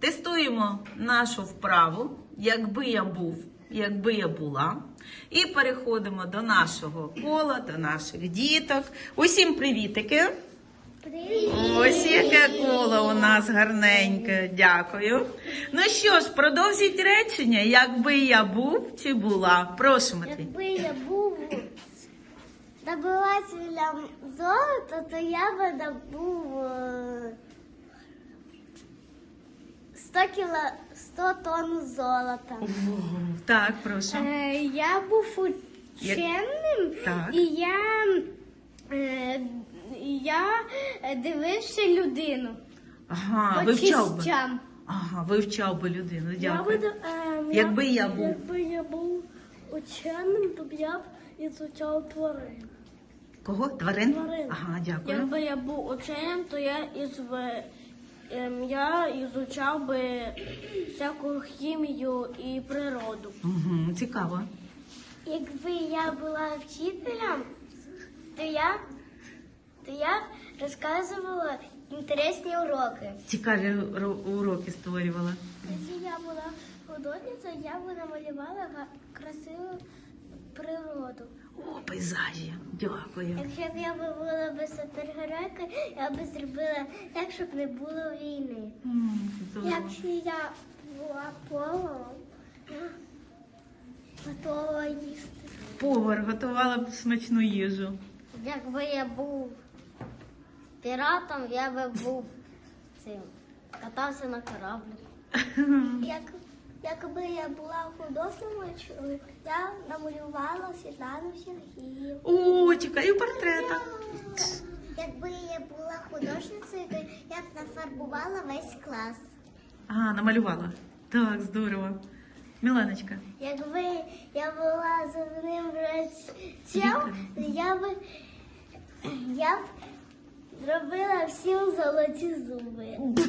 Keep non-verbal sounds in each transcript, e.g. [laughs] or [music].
Тестуємо нашу вправу, якби я був, якби я була. І переходимо до нашого кола, до наших діток. Усім привітики! Привіт! Ось яке коло у нас гарненьке. Дякую. Ну що ж, продовжіть речення, якби я був чи була. Прошу, Матвій. Якби я був добивателем золота, то я би добув е, 100 кіло, 100 тонн золота. Так, прошу. Е, Я був ученим Так. і я, е, я дивився людину Ага, по вивчав би. Ага, вивчав би людину. Я Дякую. би, е, Якби я був. Якби я був ученим, то б я б ізучав тварин. Кого? Тварин? Тварин. Ага, дякую. Якби я був ученим, то я із ем, я ізучав би всяку хімію і природу. Угу, цікаво. Якби я була вчителем, то я, то я розказувала інтересні уроки. Цікаві ро- уроки створювала. Якщо я була художницею, я б намалювала га- красиву природу. О, пейзажі. Дякую. Якщо б я була би супергеройкою, я б зробила так, щоб не було війни. Здорово. Якщо я була поваром, я готова їсти. Повар готувала б смачну їжу. Якби я був піратом, я би був цим. Катався на кораблі. [laughs] Як, якби я була художником, я намалювала Світлану Сергіївну. О, чекаю портрета. Якби я була художницею, то я б нафарбувала весь клас. Ага, намалювала. Так, здорово. Міланочка. Якби я була зубним врачем, я б я б зробила всім золоті зуби. [laughs]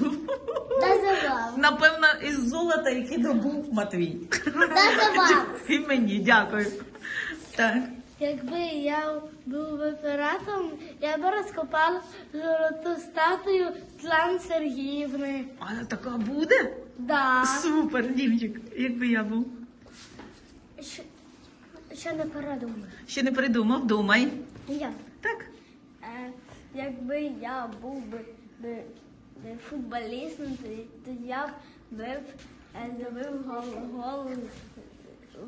Та забав. Напевно, із золота, який добув Матвій. Та забав. І мені, дякую. Так. Якби я був би піратом, я б розкопала золоту статую Світлани Сергіївни. А така буде? Да. Супер, Дімчик, якби я був. Що, що не передумав? Ще не придумав, думай. Я. Якби я був би, би, би футболістом, то, я б би, е, забив гол, гол,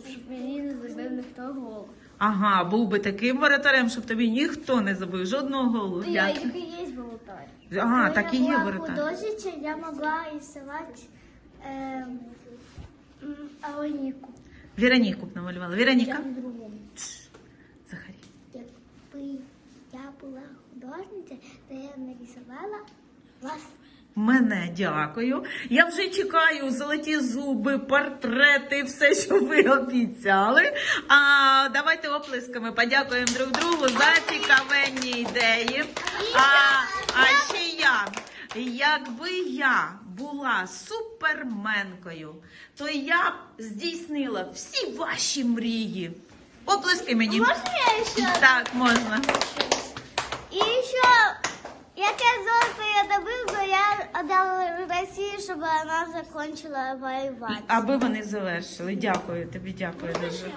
щоб мені не забив ніхто гол. Ага, був би таким воротарем, щоб тобі ніхто не забив жодного голу. Я Дякую. і є волотар. Ага, Коли так і я є була воротар. художниця, я могла рисувати е, м, Аоніку. Вероніку б намалювала. Вероніка. другому. Захарі. Якби я була художниця, то я нарисувала вас. Мене дякую. Я вже чекаю золоті зуби, портрети, все, що ви обіцяли. А давайте оплесками подякуємо друг другу за цікавенні ідеї. А, а ще я. Якби я була суперменкою, то я б здійснила всі ваші мрії. Оплески мені. Можна я ще? Так, можна. І ще, яке золото я добив, бо я дала Росії, щоб вона закінчила воювати. Аби вони завершили. Дякую тобі, дякую дуже.